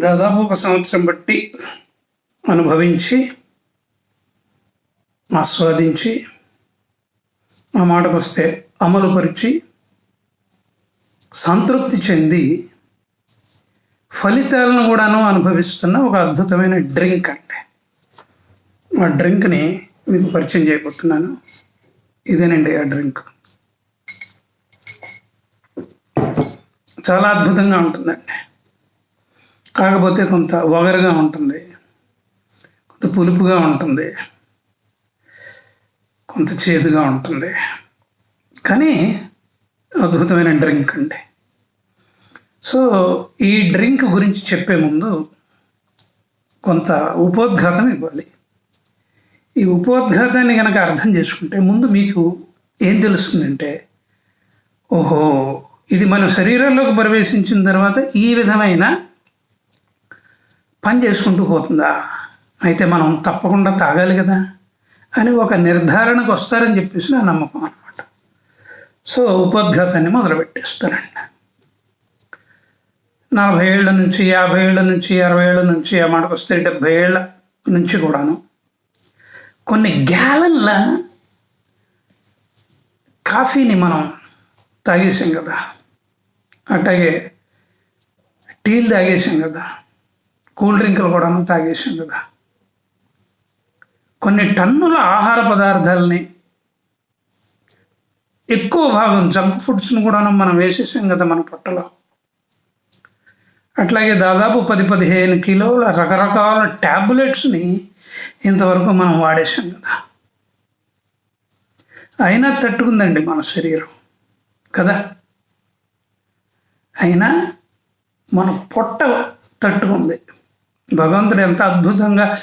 దాదాపు ఒక సంవత్సరం బట్టి అనుభవించి ఆస్వాదించి ఆ మాటకు వస్తే అమలుపరిచి సంతృప్తి చెంది ఫలితాలను కూడాను అనుభవిస్తున్న ఒక అద్భుతమైన డ్రింక్ అంటే ఆ డ్రింక్ని మీకు పరిచయం చేయబోతున్నాను. ఇదేనండి ఆ డ్రింక్. చాలా అద్భుతంగా ఉంటుందండి. కాకపోతే కొంత వగరుగా ఉంటుంది. కొంత పులుపుగా ఉంటుంది. కొంత చేదుగా ఉంటుంది. కానీ అద్భుతమైన డ్రింక్ అండి. సో ఈ డ్రింక్ గురించి చెప్పే ముందు కొంత ఉపోద్ఘాతం ఇవ్వాలి. ఈ ఉపోద్ఘాతాన్ని కనుక అర్థం చేసుకుంటే ముందు మీకు ఏం తెలుస్తుందంటే ఓహో ఇది మన శరీరంలోకి ప్రవేశించిన తర్వాత ఈ విధమైన పని చేసుకుంటూ పోతుందా? అయితే మనం తప్పకుండా తాగాలి కదా అని ఒక నిర్ధారణకు వస్తారని చెప్పేసి నా నమ్మకం అనమాట సో ఉపోద్ఘాతాన్ని మొదలుపెట్టేస్తానండి నలభై ఏళ్ళ నుంచి యాభై ఏళ్ళ నుంచి అరవై ఏళ్ళ నుంచి ఆ మాటకు వస్తే డెబ్భై ఏళ్ళ నుంచి కూడాను కొన్ని గ్యాలన్ల కాఫీని మనం తాగేసాం కదా. అట్లాగే టీలు తాగేసాం కదా. కూల్ డ్రింకులు కూడాను తాగేసిండు కదా కొన్ని టన్నుల ఆహార పదార్థాలని ఎక్కువ భాగం జంక్ ఫుడ్స్ని కూడాను మనం వేసేసాం కదా మన పొట్టలో. అట్లాగే దాదాపు పది పదిహేను కిలోల రకరకాల ట్యాబ్లెట్స్ని ఇంతవరకు మనం వాడేసాం కదా. అయినా తట్టుకుందండి మన శరీరం కదా? అయినా మన పొట్ట తట్టుకుంది. భగవంతుడు ఎంత అద్భుతంగా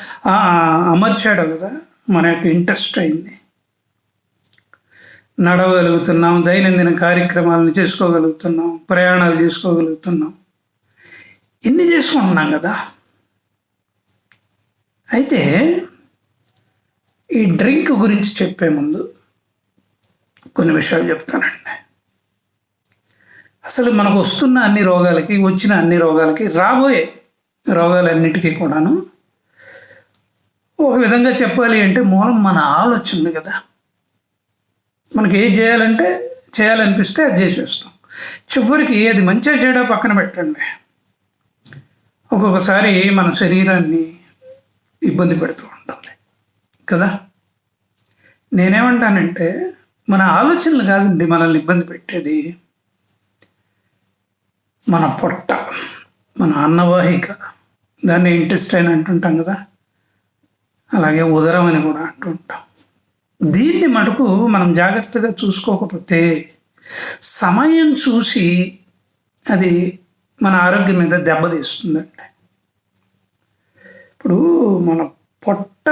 అమర్చాడు కదా మన యొక్క ఇంట్రెస్ట్ అయింది. నడవగలుగుతున్నాం దైనందిన కార్యక్రమాలను చేసుకోగలుగుతున్నాం ప్రయాణాలు చేసుకోగలుగుతున్నాం. ఇన్ని చేసుకుంటున్నాం కదా. అయితే ఈ డ్రింక్ గురించి చెప్పే ముందు కొన్ని విషయాలు చెప్తానండి. అసలు మనకు వస్తున్న అన్ని రోగాలకి వచ్చిన అన్ని రోగాలకి రాబోయే రోగాలన్నిటికీ కూడాను ఒక విధంగా చెప్పాలి అంటే మూలం మన ఆలోచనలు కదా. మనకి ఏం చేయాలంటే చేయాలనిపిస్తే అది చేసేస్తాం. చివరికి అది మంచిగా చేయడం పక్కన పెట్టండి. ఒక్కొక్కసారి మన శరీరాన్ని ఇబ్బంది పెడుతూ ఉంటుంది కదా. నేనేమంటానంటే మన ఆలోచనలు కాదండి మనల్ని ఇబ్బంది పెట్టేది. మన పొట్ట మన అన్నవాహిక దాన్ని ఇంటెస్టైన్ అంటుంటాం కదా. అలాగే ఉదరం అని కూడా అంటుంటాం. దీన్ని మటుకు మనం జాగ్రత్తగా చూసుకోకపోతే సమయం చూసి అది మన ఆరోగ్యం మీద దెబ్బతీస్తుందండి ఇప్పుడు మన పొట్ట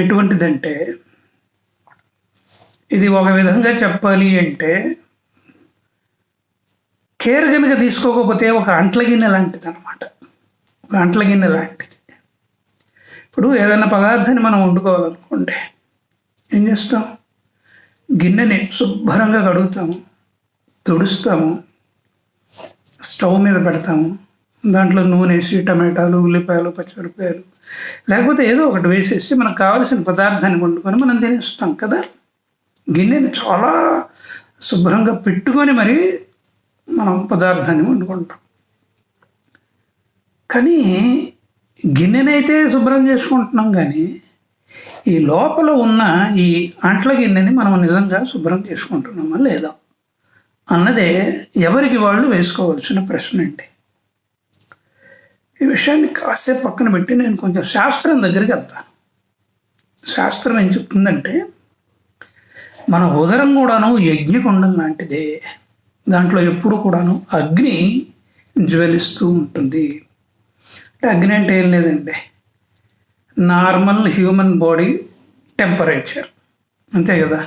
ఎటువంటిదంటే ఇది ఒక విధంగా చెప్పాలి అంటే కేర్ కనుక తీసుకోకపోతే ఒక అంట్ల గిన్నె లాంటిది అనమాట గంటల గిన్నె లాంటిది ఇప్పుడు ఏదైనా పదార్థాన్ని మనం వండుకోవాలనుకోండి ఏం చేస్తాం? గిన్నెని శుభ్రంగా కడుగుతాము తుడుస్తాము స్టవ్ మీద పెడతాము. దాంట్లో నూనె వేసి టమాటాలు ఉల్లిపాయలు పచ్చిమిరపాయలు లేకపోతే ఏదో ఒకటి వేసేసి మనకు కావలసిన పదార్థాన్ని వండుకొని మనం తినేస్తాం కదా. గిన్నెని చాలా శుభ్రంగా పెట్టుకొని మరి మనం పదార్థాన్ని వండుకుంటాం. కానీ గిన్నెనైతే శుభ్రం చేసుకుంటున్నాం కానీ ఈ లోపల ఉన్న ఈ అంట్ల గిన్నెని మనం నిజంగా శుభ్రం చేసుకుంటున్నామా లేదా అన్నదే ఎవరికి వాళ్ళు వేసుకోవాల్సిన ప్రశ్న అండి. ఈ విషయాన్ని కాసేపు పక్కన పెట్టి నేను కొంచెం శాస్త్రం దగ్గరికి వెళ్తాను. శాస్త్రం ఏం చెప్తుందంటే మన ఉదరం కూడాను యజ్ఞకుండం లాంటిదే. దాంట్లో ఎప్పుడు కూడాను అగ్ని జ్వలిస్తూ ఉంటుంది. తగ్గినట్టు ఏం లేదండి. Normal human body temperature. అంతే కదా?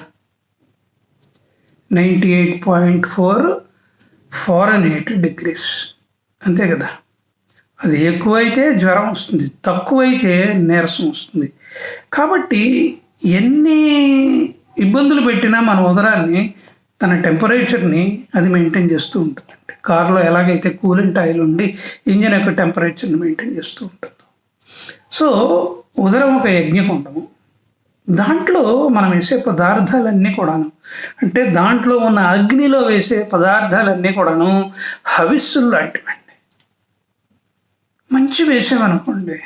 Ninety eight point four Fahrenheit eight degrees. అంతే కదా? అది ఎక్కువైతే జ్వరం వస్తుంది తక్కువైతే నీరసం వస్తుంది. కాబట్టి ఎన్ని ఇబ్బందులు పెట్టినా మన ఉదరాన్ని తన టెంపరేచర్ని అది మెయింటైన్ చేస్తూ ఉంటుంది. కారులో ఎలాగైతే కూలింగ్ టైల్ ఉండి ఇంజిన్ యొక్క టెంపరేచర్ని మెయింటైన్ చేస్తూ ఉంటుందో. సో ఉదరం ఒక యజ్ఞకుండము. దాంట్లో మనం వేసే పదార్థాలన్నీ కూడాను అంటే దాంట్లో ఉన్న అగ్నిలో వేసే పదార్థాలన్నీ కూడాను హవిస్సులు లాంటివండి. మంచి వేసామనుకోండి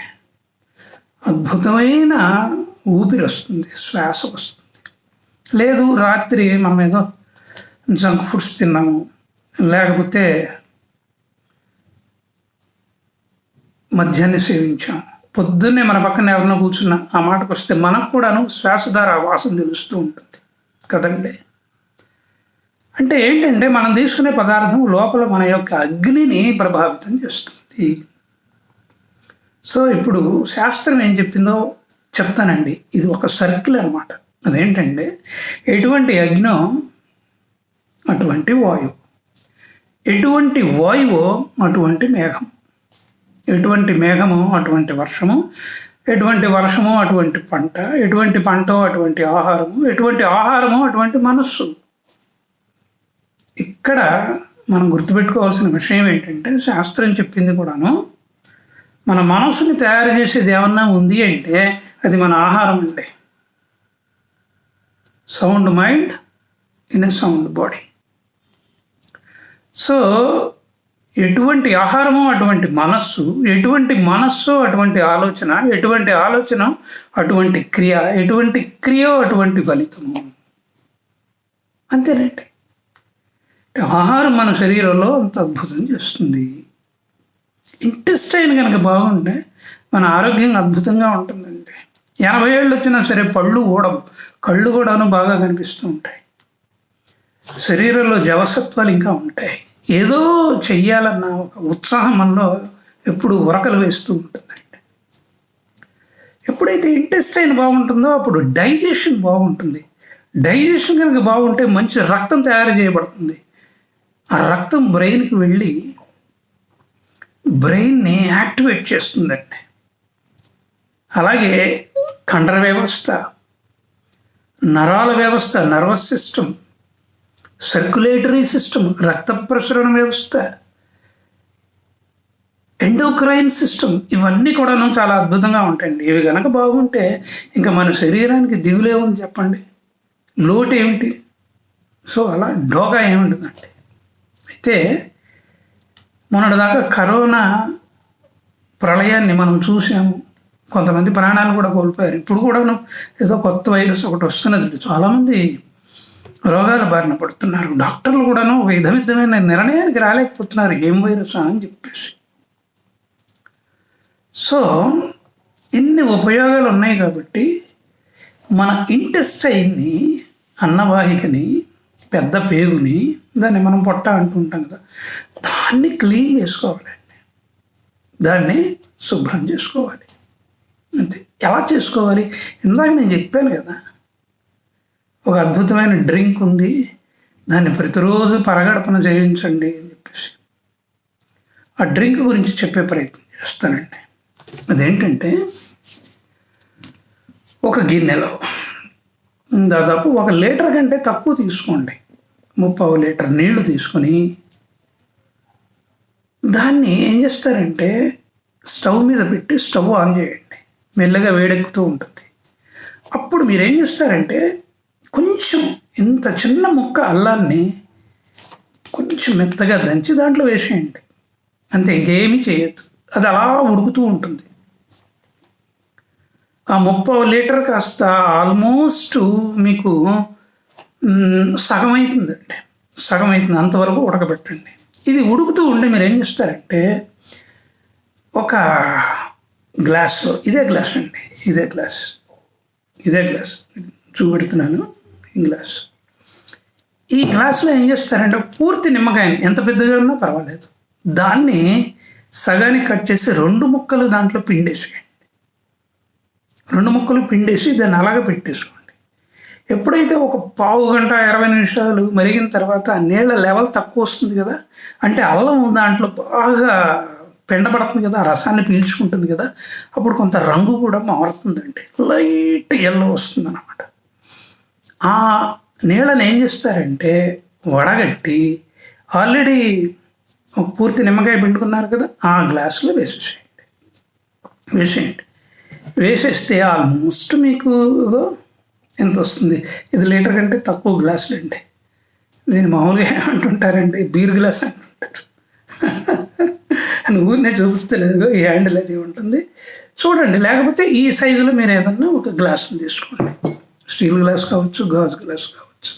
అద్భుతమైన ఊపిరి వస్తుంది శ్వాస వస్తుంది. లేదు రాత్రి మనం ఏదో జంక్ ఫుడ్స్ తిన్నాము లేకపోతే మద్యాన్ని సేవించాం. పొద్దున్నే మన పక్కన ఎవరినో కూర్చున్నా ఆ మాటకు వస్తే మనకు కూడాను శ్వాసధార వాసన తెలుస్తూ ఉంటుంది. కదండి? అంటే ఏంటంటే మనం తీసుకునే పదార్థం లోపల మన యొక్క అగ్నిని ప్రభావితం చేస్తుంది. సో ఇప్పుడు శాస్త్రం ఏం చెప్పిందో చెప్తానండి. ఇది ఒక సర్కిల్ అనమాట అదేంటంటే ఎటువంటి అగ్నో అటువంటి వాయువు ఎటువంటి వాయువో అటువంటి మేఘం. ఎటువంటి మేఘము అటువంటి వర్షము. ఎటువంటి వర్షము అటువంటి పంట. ఎటువంటి పంట అటువంటి ఆహారము. ఎటువంటి ఆహారము అటువంటి మనస్సు. ఇక్కడ మనం గుర్తుపెట్టుకోవాల్సిన విషయం ఏంటంటే శాస్త్రం చెప్పింది కూడాను మన మనసుని తయారు చేసేది ఏమన్నా ఉంది అంటే అది మన ఆహారం అండి. Sound mind in a sound body. So ఎటువంటి ఆహారమో అటువంటి మనస్సు ఎటువంటి మనస్సు అటువంటి ఆలోచన ఎటువంటి ఆలోచన అటువంటి క్రియ ఎటువంటి క్రియ అటువంటి ఫలితము. అంతేనండి. ఆహారం మన శరీరంలో అంత అద్భుతం చేస్తుంది. ఇంటెస్టైన్ కనుక బాగుంటే మన ఆరోగ్యం అద్భుతంగా ఉంటుందండి. ఎనభై ఏళ్ళు వచ్చినా సరే పళ్ళు ఊడం కళ్ళు కూడాను బాగా కనిపిస్తూ ఉంటాయి. శరీరంలో జవసత్వాలు ఇంకా ఉంటాయి. ఏదో చెయ్యాలన్న ఒక ఉత్సాహం మనలో ఎప్పుడు ఉరకలు వేస్తూ ఉంటుందండి. ఎప్పుడైతే ఇంటెస్టైన్ బాగుంటుందో అప్పుడు డైజెషన్ బాగుంటుంది. డైజెషన్ కనుక బాగుంటే మంచి రక్తం తయారు చేయబడుతుంది. ఆ రక్తం బ్రెయిన్కి వెళ్ళి బ్రెయిన్ని యాక్టివేట్ చేస్తుందండి. అలాగే కండర వ్యవస్థ నరాల వ్యవస్థ నర్వస్ సిస్టమ్ సర్క్యులేటరీ సిస్టమ్ రక్త ప్రసరణ వ్యవస్థ ఎండోక్రైన్ సిస్టమ్ ఇవన్నీ కూడాను చాలా అద్భుతంగా ఉంటాయండి. ఇవి కనుక బాగుంటే ఇంకా మన శరీరానికి దిగులేమని చెప్పండి. లోటు ఏమిటి సో అలా డోగా ఏముంటుందండి? అయితే మొన్నటిదాకా కరోనా ప్రళయాన్ని మనం చూసాము కొంతమంది ప్రాణాలు కూడా కోల్పోయారు. ఇప్పుడు కూడాను ఏదో కొత్త వైరస్ ఒకటి వస్తున్నది చాలామంది రోగాల బారిన పడుతున్నారు. డాక్టర్లు కూడాను విధ విధమైన నిర్ణయానికి రాలేకపోతున్నారు. ఏం వైరస్ అని చెప్పేసి. సో ఇన్ని ఉపయోగాలు ఉన్నాయి కాబట్టి మన ఇంటెస్టైన్ని అన్నవాహికని పెద్ద పేగుని దాన్ని మనం పొట్ట అంటుంటాం కదా దాన్ని క్లీన్ చేసుకోవాలండి. దాన్ని శుభ్రం చేసుకోవాలి. అంతే. ఎలా చేసుకోవాలి? ఇందాక నేను చెప్పాను కదా ఒక అద్భుతమైన డ్రింక్ ఉంది. దాన్ని ప్రతిరోజు పరగడపన చేయించండి అని చెప్పేసి. ఆ డ్రింక్ గురించి చెప్పే ప్రయత్నం చేస్తానండి. అదేంటంటే ఒక గిన్నెలో దాదాపు ఒక లీటర్ కంటే తక్కువ తీసుకోండి. ముప్పావు లీటర్ నీళ్ళు తీసుకొని దాన్ని ఏం చేస్తారంటే స్టవ్ మీద పెట్టి స్టవ్ ఆన్ చేయండి. మెల్లగా వేడెక్కుతూ ఉంటుంది. అప్పుడు మీరు ఏం చేస్తారంటే కొంచెం ఇంత చిన్న ముక్క అల్లాన్ని కొంచెం మెత్తగా దంచి దాంట్లో వేసేయండి. అంతే ఇంకేమీ చేయొద్దు. అది అలా ఉడుకుతూ ఉంటుంది. ఆ ముప్పై లీటర్ కాస్త ఆల్మోస్ట్ మీకు సగం అవుతుందండి సగం అవుతుంది అంతవరకు ఉడకబెట్టండి. ఇది ఉడుకుతూ ఉండి మీరు ఏం చేస్తారంటే ఒక గ్లాస్లో ఇదే గ్లాస్ అండి ఇదే గ్లాస్ ఇదే గ్లాస్ చూపెడుతున్నాను. గ్లాస్ ఈ గ్లాస్లో ఏం చేస్తారంటే పూర్తి నిమ్మకాయని ఎంత పెద్దగా ఉన్నా పర్వాలేదు. దాన్ని సగానికి కట్ చేసి రెండు ముక్కలు దాంట్లో పిండేసేయండి. రెండు ముక్కలు పిండేసి దాన్ని అలాగే పెట్టేసుకోండి. ఎప్పుడైతే ఒక పావు గంట ఇరవై నిమిషాలు మరిగిన తర్వాత నీళ్ళ లెవెల్ తక్కువ వస్తుంది కదా అంటే అల్లం దాంట్లో బాగా పెండబడుతుంది కదా రసాన్ని పీల్చుకుంటుంది కదా అప్పుడు కొంత రంగు కూడా మారుతుందండి. లైట్ ఎల్లో వస్తుంది అనమాట ఆ నీళ్ళని ఏం చేస్తారంటే వడగట్టి ఆల్రెడీ ఒక పూర్తి నిమ్మకాయ పిండుకున్నారు కదా ఆ గ్లాసులో వేసేసేయండి. వేసేయండి. వేసేస్తే ఆల్మోస్ట్ మీకు ఎంత వస్తుంది? ఇది లీటర్ కంటే తక్కువ గ్లాసులు అండి. దీన్ని మామూలుగా ఏమంటుంటారండి బీర్ గ్లాస్ అంటుంటారు. అని ఊరినే చూపిస్తలేదు ఈ హ్యాండిల్ అది ఉంటుంది. చూడండి లేకపోతే ఈ సైజులో మీరు ఏదన్నా ఒక గ్లాస్ని తీసుకోండి. స్టీల్ గ్లాస్ కావచ్చు గాజు గ్లాస్ కావచ్చు.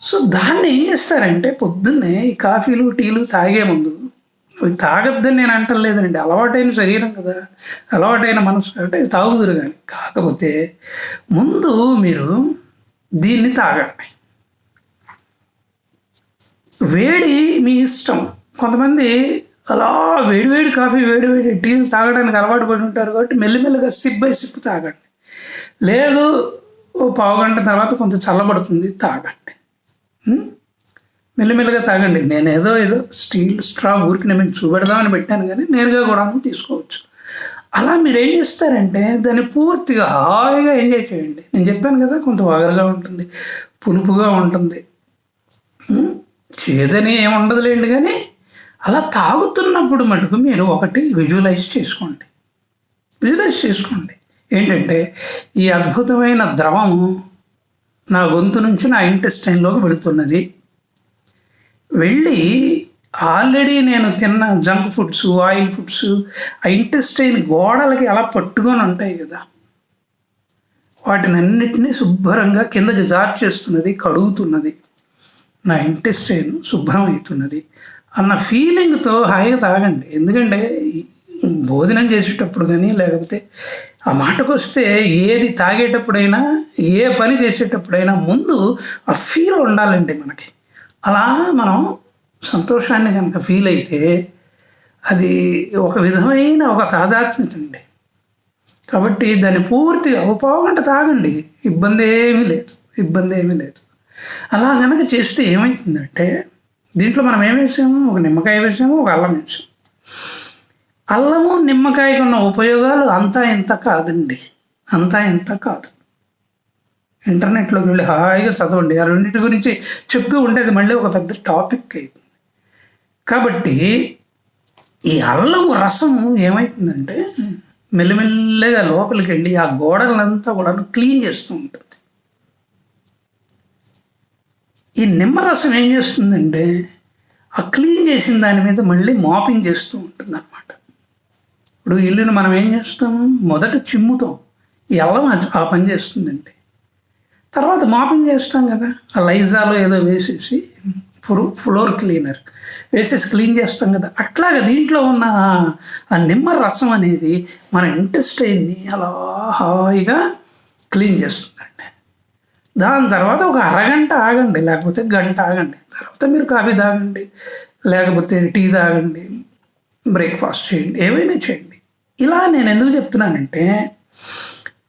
సో దాన్ని ఏం చేస్తారంటే పొద్దున్నే ఈ కాఫీలు టీలు తాగే ముందు అవి తాగొద్దని నేను అంటలేదండి అలవాటైన శరీరం కదా. అలవాటైన మనసు కాబట్టి అవి తాగుదురు కానీ కాకపోతే ముందు మీరు దీన్ని తాగండి. వేడి మీ ఇష్టం. కొంతమంది అలా వేడి వేడి కాఫీ వేడి వేడి టీలు తాగడానికి అలవాటు పడి ఉంటారు కాబట్టి మెల్లిమెల్లిగా సిప్ బై సిప్ తాగండి. లేదు ఓ పావు గంట తర్వాత కొంచెం చల్లబడుతుంది తాగండి. మెల్లమెల్లగా మెల్లిమెల్లిగా తాగండి. నేనేదో ఏదో స్టీల్ స్ట్రా ఊరికి నేను మీకు చూపెడదామని పెట్టాను కానీ నేరుగా కూడా తీసుకోవచ్చు. అలా మీరు ఏం చేస్తారంటే దాన్ని పూర్తిగా హాయిగా ఎంజాయ్ చేయండి. నేను చెప్పాను కదా కొంత వాగరగా ఉంటుంది పులుపుగా ఉంటుంది. ఉం? చేదని ఏముండదులేండి కానీ అలా తాగుతున్నప్పుడు మటుకు మీరు ఒకటి విజువలైజ్ చేసుకోండి. విజువలైజ్ చేసుకోండి. ఏంటంటే ఈ అద్భుతమైన ద్రవం నా గొంతు నుంచి నా ఇంటెస్టైన్లోకి వెళుతున్నది. వెళ్ళి ఆల్రెడీ నేను తిన్న జంక్ ఫుడ్స్ ఆయిల్ ఫుడ్స్ ఆ ఇంటెస్టైన్ గోడలకి అలా పట్టుకొని ఉంటాయి కదా. వాటిని అన్నిటినీ శుభ్రంగా కిందకి జార్చేస్తున్నది కడుగుతున్నది. నా ఇంటెస్టైన్ శుభ్రం అవుతున్నది అన్న ఫీలింగ్తో హాయిగా తాగండి. ఎందుకంటే భోజనం చేసేటప్పుడు కానీ లేకపోతే ఆ మాటకు వస్తే ఏది తాగేటప్పుడైనా ఏ పని చేసేటప్పుడైనా ముందు ఆ ఫీల్ ఉండాలండి మనకి. అలా మనం సంతోషాన్ని కనుక ఫీల్ అయితే అది ఒక విధమైన ఒక తాదాత్మ్యత అండి కాబట్టి దాన్ని పూర్తిగా ఒక గంట తాగండి. ఇబ్బంది ఏమీ లేదు. ఇబ్బంది ఏమీ లేదు. అలా కనుక చేస్తే ఏమవుతుందంటే దీంట్లో మనం ఏం వేసాము? ఒక నిమ్మకాయ వేసాము ఒక అల్లం వేసాము. అల్లము నిమ్మకాయకు ఉన్న ఉపయోగాలు అంతా ఇంత కాదండి. అంతా ఇంత కాదు. ఇంటర్నెట్లోకి వెళ్ళి హాయిగా చదవండి. ఆ రెండింటి గురించి చెప్తూ ఉండేది మళ్ళీ ఒక పెద్ద టాపిక్ అయింది కాబట్టి ఈ అల్లము రసం ఏమవుతుందంటే మెల్లిమెల్లగా లోపలికి వెళ్ళి ఆ గోడలంతా కూడా క్లీన్ చేస్తూ ఉంటుంది. ఈ నిమ్మరసం ఏం చేస్తుందంటే ఆ క్లీన్ చేసిన దాని మీద మళ్ళీ మాపింగ్ చేస్తూ ఉంటుంది అన్నమాట ఇప్పుడు ఇల్లుని మనం ఏం చేస్తాము మొదట చిమ్ముతాం. ఈ అల్లం ఆ- పని చేస్తుందండి తర్వాత మాపింగ్ చేస్తాం కదా. ఆ లైజాలో ఏదో వేసేసి ఫ్లో ఫ్లోర్ క్లీనర్ వేసేసి క్లీన్ చేస్తాం కదా. అట్లాగా దీంట్లో ఉన్న ఆ- ఆ నిమ్మ రసం అనేది మన ఇంటెస్టైన్ని అలా హాయిగా క్లీన్ చేస్తుందండి దాని తర్వాత ఒక అరగంట ఆగండి. లేకపోతే గంట ఆగండి. తర్వాత మీరు కాఫీ తాగండి. లేకపోతే టీ తాగండి. బ్రేక్ఫాస్ట్ చేయండి. ఏవైనా చేయండి. ఇలా నేను ఎందుకు చెప్తున్నానంటే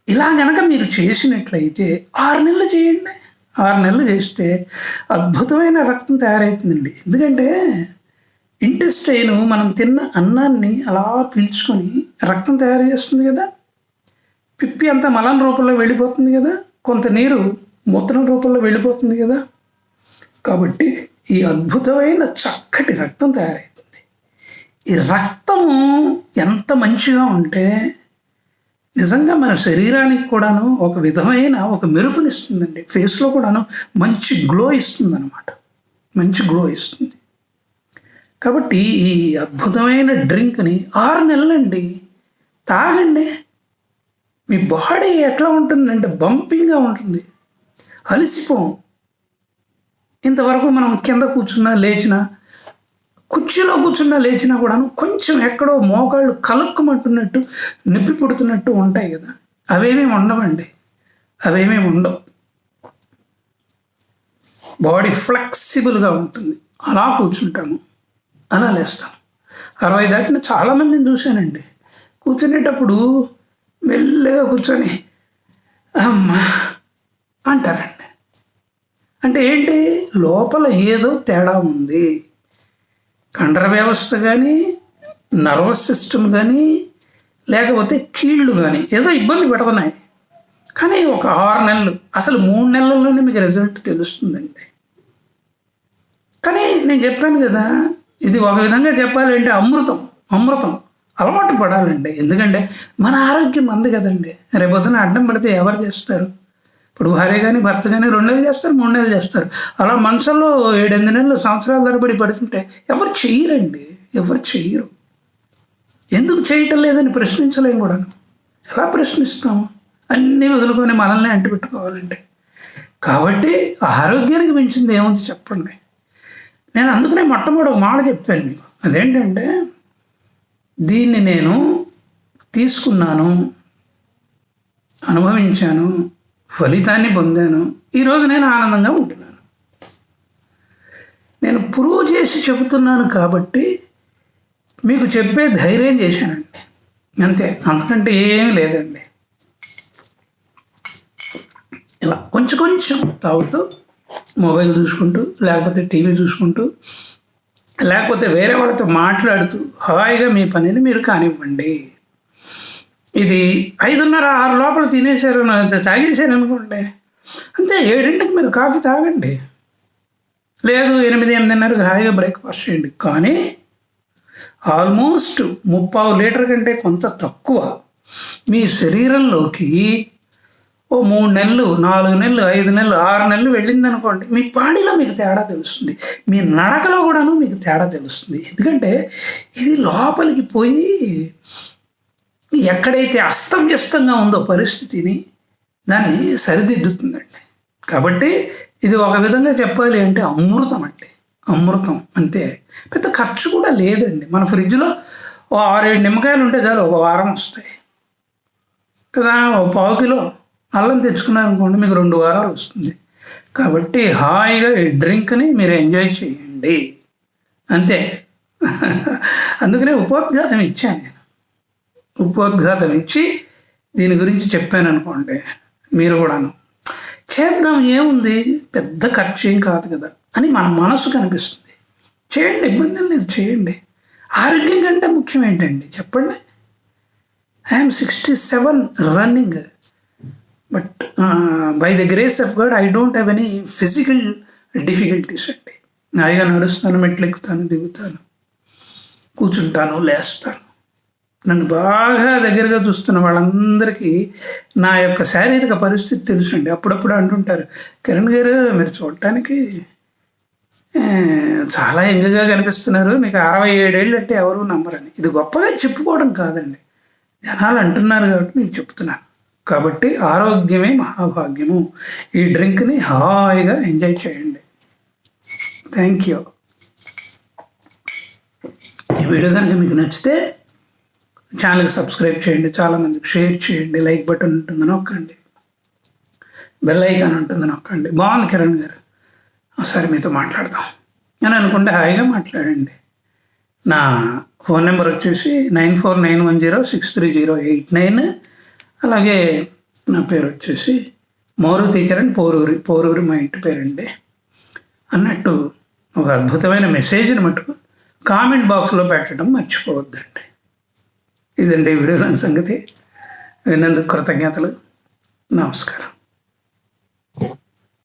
ఇలా గనక మీరు చేసినట్లయితే ఆరు నెలలు చేయండి. ఆరు నెలలు చేస్తే అద్భుతమైన రక్తం తయారవుతుందండి ఎందుకంటే ఇంటెస్టైన్ మనం తిన్న అన్నాన్ని అలా పీల్చుకొని రక్తం తయారు చేస్తుంది కదా. పిప్పి అంతా మలం రూపంలో వెళ్ళిపోతుంది కదా. కొంత నీరు మూత్రం రూపంలో వెళ్ళిపోతుంది కదా. కాబట్టి ఈ అద్భుతమైన చక్కటి రక్తం తయారైంది. ఈ రక్తము ఎంత మంచిగా ఉంటే నిజంగా మన శరీరానికి కూడాను ఒక విధమైన ఒక మెరుపునిస్తుందండి. ఫేస్లో కూడాను మంచి గ్లో ఇస్తుంది అనమాట మంచి గ్లో ఇస్తుంది. కాబట్టి ఈ అద్భుతమైన డ్రింక్ని ఆరు నెలలండి. తాగండి. మీ బాడీ ఎట్లా ఉంటుందంటే బంపింగ్గా ఉంటుంది. అలసిపోం. ఇంతవరకు మనం కింద కూర్చున్నా లేచినా కుర్చీలో కూర్చున్నా లేచినా కూడాను కొంచెం ఎక్కడో మోకాళ్ళు కలుక్కుమంటున్నట్టు నొప్పి పుడుతున్నట్టు ఉంటాయి కదా. అవేమీ ఉండవండి. అవేమీ ఉండవు. బాడీ ఫ్లెక్సిబుల్గా ఉంటుంది. అలా కూర్చుంటాము. అలా లేస్తాం. అరవై దాటిన చాలామందిని చూశానండి. కూర్చునేటప్పుడు మెల్లగా కూర్చొని అమ్మా అంటారండి. అంటే ఏంటి? లోపల ఏదో తేడా ఉంది. కండర వ్యవస్థ కానీ నర్వస్ సిస్టమ్ కానీ లేకపోతే కీళ్ళు కానీ ఏదో ఇబ్బంది పెడుతున్నాయి. కానీ ఒక ఆరు నెలలు అసలు మూడు నెలల్లోనే మీకు రిజల్ట్ తెలుస్తుందండి. కానీ నేను చెప్పాను కదా ఇది ఒక విధంగా చెప్పాలంటే అమృతం అమృతం అలవాటు పడాలండి. ఎందుకంటే మన ఆరోగ్యం అంది కదండి. రేపొద్దున అడ్డం పడితే ఎవరు చేస్తారు? ఇప్పుడు భార్య కానీ భర్త కానీ రెండు నెలలు చేస్తారు మూడు నెలలు చేస్తారు. అలా మనసులో ఏడెనిమిది నెలలు సంవత్సరాల తరబడి పడుతుంటే ఎవరు చేయరండి ఎవరు చేయరు ఎందుకు చేయటం లేదని ప్రశ్నించలేము కూడా ఎలా ప్రశ్నిస్తాము అన్నీ వదులుకొని మనల్ని అంటిపెట్టుకోవాలండి. కాబట్టి ఆరోగ్యానికి మించింది ఏముంది చెప్పండి. నేను అందుకనే మొట్టమొదటి ఒక మాట చెప్పాను మీకు. అదేంటంటే దీన్ని నేను తీసుకున్నాను అనుభవించాను ఫలితాన్ని పొందాను. ఈరోజు నేను ఆనందంగా ఉంటున్నాను. నేను ప్రూవ్ చేసి చెబుతున్నాను కాబట్టి మీకు చెప్పే ధైర్యం చేశానండి. అంతే. అంతకంటే ఏమీ లేదండి. ఇలా కొంచెం కొంచెం తాగుతూ మొబైల్ చూసుకుంటూ లేకపోతే టీవీ చూసుకుంటూ లేకపోతే వేరే వాళ్ళతో మాట్లాడుతూ హాయిగా మీ పనిని మీరు కానివ్వండి. ఇది ఐదున్నర ఆరు లోపల తినేశారు తాగేశారు అనుకోండి. అంతే ఏడింటికి మీరు కాఫీ తాగండి. లేదు ఎనిమిది ఎనిమిదిన్నరకు హాయిగా బ్రేక్ఫాస్ట్ చేయండి. కానీ ఆల్మోస్ట్ ముప్పావు లీటర్ కంటే కొంత తక్కువ మీ శరీరంలోకి ఓ మూడు నెలలు నాలుగు నెలలు ఐదు నెలలు ఆరు నెలలు వెళ్ళింది అనుకోండి మీ బాడీలో మీకు తేడా తెలుస్తుంది. మీ నడకలో కూడాను మీకు తేడా తెలుస్తుంది. ఎందుకంటే ఇది లోపలికి పోయి ఎక్కడైతే అస్తవ్యస్తంగా ఉందో పరిస్థితిని దాన్ని సరిదిద్దుతుందండి. కాబట్టి ఇది ఒక విధంగా చెప్పాలి అంటే అమృతం అండి. అమృతం అంతే. పెద్ద ఖర్చు కూడా లేదండి. మన ఫ్రిడ్జ్లో ఓ ఆరేడు నిమ్మకాయలు ఉంటే చాలు ఒక వారం వస్తాయి. కదా ఓ పావు కిలో అల్లం తెచ్చుకున్నారనుకోండి మీకు రెండు వారాలు వస్తుంది. కాబట్టి హాయిగా ఈ డ్రింక్ని మీరు ఎంజాయ్ చేయండి. అంతే. అందుకనే ఉపోద్ఘాతం ఇచ్చాను నేను. ఉపోద్ఘాతం ఇచ్చి దీని గురించి చెప్పాను అనుకోండి మీరు కూడాను చేద్దాం ఏముంది? పెద్ద ఖర్చు ఏం కాదు కదా అని మన మనసు కనిపిస్తుంది. చేయండి ఇబ్బంది లేదు చేయండి. ఆరోగ్యం కంటే ముఖ్యం ఏంటండి? చెప్పండి. I'm sixty seven running but by the grace of God I don't have any physical difficulties అండి. హాయిగా నడుస్తాను మెట్లు ఎక్కుతాను దిగుతాను కూర్చుంటాను లేస్తాను. నన్ను బాగా దగ్గరగా చూస్తున్న వాళ్ళందరికీ నా యొక్క శారీరక పరిస్థితి తెలుసండి. అప్పుడప్పుడు అంటుంటారు కిరణ్ గారు మీరు చూడటానికి చాలా ఎంగగా కనిపిస్తున్నారు. మీకు అరవై ఏడేళ్ళు అంటే ఎవరు నమ్మరని. ఇది గొప్పగా చెప్పుకోవడం కాదండి. జనాలు అంటున్నారు కాబట్టి మీకు చెప్తున్నాను. కాబట్టి ఆరోగ్యమే మహాభాగ్యము. ఈ డ్రింక్ని హాయిగా ఎంజాయ్ చేయండి. Thank you. ఈ వీడియో కనుక మీకు నచ్చితే ఛానల్కి సబ్స్క్రైబ్ చేయండి చాలామందికి షేర్ చేయండి లైక్ బటన్ ఉంటుంది నొక్కండి బెల్ ఐకాన్ ఉంటుంది నొక్కండి బాగుంది కిరణ్ గారు. ఒకసారి మీతో మాట్లాడదాం. అని అనుకుంటే హాయిగా మాట్లాడండి. నా ఫోన్ నెంబర్ వచ్చేసి nine four nine one zero six three zero eight nine. అలాగే నా పేరు వచ్చేసి మోరుతి కిరణ్ పోరూరి పోరూరి మా ఇంటి పేరండి. అన్నట్టు ఒక అద్భుతమైన మెసేజ్ని మటుకు కామెంట్ బాక్స్లో పెట్టడం మర్చిపోవద్దండి. ఇదండి వీడియోలోని సంగతి విన్నందుకు కృతజ్ఞతలు నమస్కారం